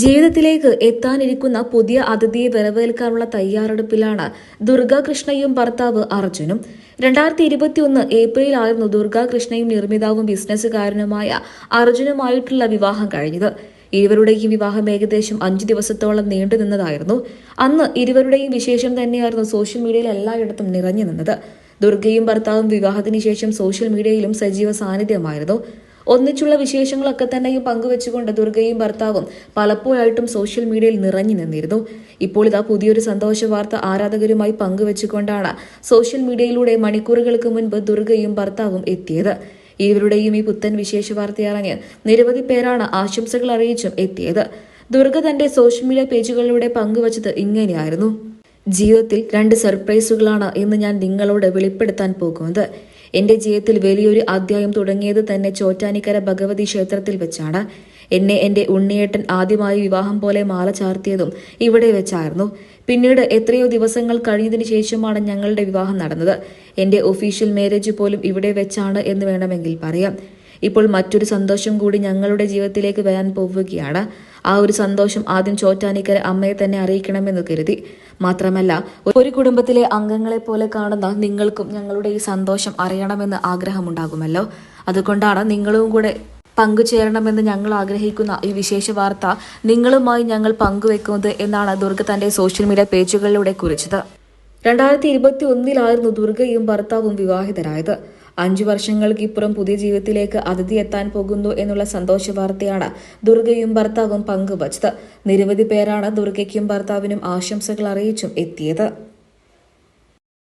ജീവിതത്തിലേക്ക് എത്താനിരിക്കുന്ന പുതിയ അതിഥിയെ വരവേൽക്കാനുള്ള തയ്യാറെടുപ്പിലാണ് ദുർഗാകൃഷ്ണയും ഭർത്താവ് അർജുനും. രണ്ടായിരത്തി ഇരുപത്തിയൊന്ന് ഏപ്രിലായിരുന്നു ദുർഗാകൃഷ്ണയും നിർമ്മിതാവും ബിസിനസ്സുകാരനുമായ അർജുനുമായിട്ടുള്ള വിവാഹം കഴിഞ്ഞത്. ഇരുവരുടെയും വിവാഹം ഏകദേശം അഞ്ചു ദിവസത്തോളം നീണ്ടു നിന്നതായിരുന്നു. അന്ന് ഇരുവരുടെയും വിശേഷം തന്നെയായിരുന്നു സോഷ്യൽ മീഡിയയിൽ എല്ലായിടത്തും നിറഞ്ഞു നിന്നത്. ദുർഗയും ഭർത്താവും വിവാഹത്തിന് ശേഷം സോഷ്യൽ മീഡിയയിലും സജീവ സാന്നിധ്യമായിരുന്നു. ഒന്നിച്ചുള്ള വിശേഷങ്ങളൊക്കെ തന്നെയും പങ്കുവെച്ചുകൊണ്ട് ദുർഗയും ഭർത്താവും പലപ്പോഴായിട്ടും സോഷ്യൽ മീഡിയയിൽ നിറഞ്ഞു നിന്നിരുന്നു. ഇപ്പോൾ ഇതാ പുതിയൊരു സന്തോഷ വാർത്ത ആരാധകരുമായി പങ്കുവെച്ചുകൊണ്ടാണ് സോഷ്യൽ മീഡിയയിലൂടെ മണിക്കൂറുകൾക്ക് മുൻപ് ദുർഗയും ഭർത്താവും എത്തിയത്. ഇവരുടെയും ഈ പുത്തൻ വിശേഷ വാർത്ത അറിഞ്ഞ് നിരവധി പേരാണ് ആശംസകൾ അറിയിച്ചും എത്തിയത്. ദുർഗ തന്റെ സോഷ്യൽ മീഡിയ പേജുകളിലൂടെ പങ്കുവച്ചത് ഇങ്ങനെയായിരുന്നു. ജീവിതത്തിൽ രണ്ട് സർപ്രൈസുകളാണ് ഇന്ന് ഞാൻ നിങ്ങളോട് വെളിപ്പെടുത്താൻ പോകുന്നത്. എന്റെ ജീവിതത്തിൽ വലിയൊരു അധ്യായം തുടങ്ങിയത് തന്നെ ചോറ്റാനിക്കര ഭഗവതി ക്ഷേത്രത്തിൽ വെച്ചാണ്. എന്നെ എന്റെ ഉണ്ണിയേട്ടൻ ആദ്യമായി വിവാഹം പോലെ മാല ചാർത്തിയതും ഇവിടെ വെച്ചായിരുന്നു. പിന്നീട് എത്രയോ ദിവസങ്ങൾ കഴിഞ്ഞതിനു ശേഷമാണ് ഞങ്ങളുടെ വിവാഹം നടന്നത്. എന്റെ ഒഫീഷ്യൽ മാരേജ് പോലും ഇവിടെ വെച്ചാണ് എന്ന് വേണമെങ്കിൽ പറയാം. ഇപ്പോൾ മറ്റൊരു സന്തോഷം കൂടി ഞങ്ങളുടെ ജീവിതത്തിലേക്ക് വരാൻ പോവുകയാണ്. ആ ഒരു സന്തോഷം ആദ്യം ചോറ്റാനിക്കര അമ്മയെ തന്നെ അറിയിക്കണമെന്ന് കരുതി. മാത്രമല്ല ഒരു കുടുംബത്തിലെ അംഗങ്ങളെ പോലെ കാണുന്ന നിങ്ങൾക്കും ഞങ്ങളുടെ ഈ സന്തോഷം അറിയണമെന്ന് ആഗ്രഹമുണ്ടാകുമല്ലോ. അതുകൊണ്ടാണ് നിങ്ങളും കൂടെ പങ്കുചേരണമെന്ന് ഞങ്ങൾ ആഗ്രഹിക്കുന്ന ഈ വിശേഷ വാർത്ത നിങ്ങളുമായി ഞങ്ങൾ പങ്കുവെക്കുന്നത് എന്നാണ് ദുർഗ തന്റെ സോഷ്യൽ മീഡിയ പേജുകളിലൂടെ കുറിച്ചത്. രണ്ടായിരത്തി ഇരുപത്തി ഒന്നിലായിരുന്നു ദുർഗയും ഭർത്താവും വിവാഹിതരായത്. അഞ്ചു വർഷങ്ങൾക്കിപ്പുറം പുതിയ ജീവിതത്തിലേക്ക് അതിഥി എത്താൻ പോകുന്നു എന്നുള്ള സന്തോഷ വാർത്തയാണ് ദുർഗയും ഭർത്താവും പങ്കുവച്ചത്. നിരവധി പേരാണ് ദുർഗയ്ക്കും ഭർത്താവിനും ആശംസകൾ അറിയിച്ചും എത്തിയത്.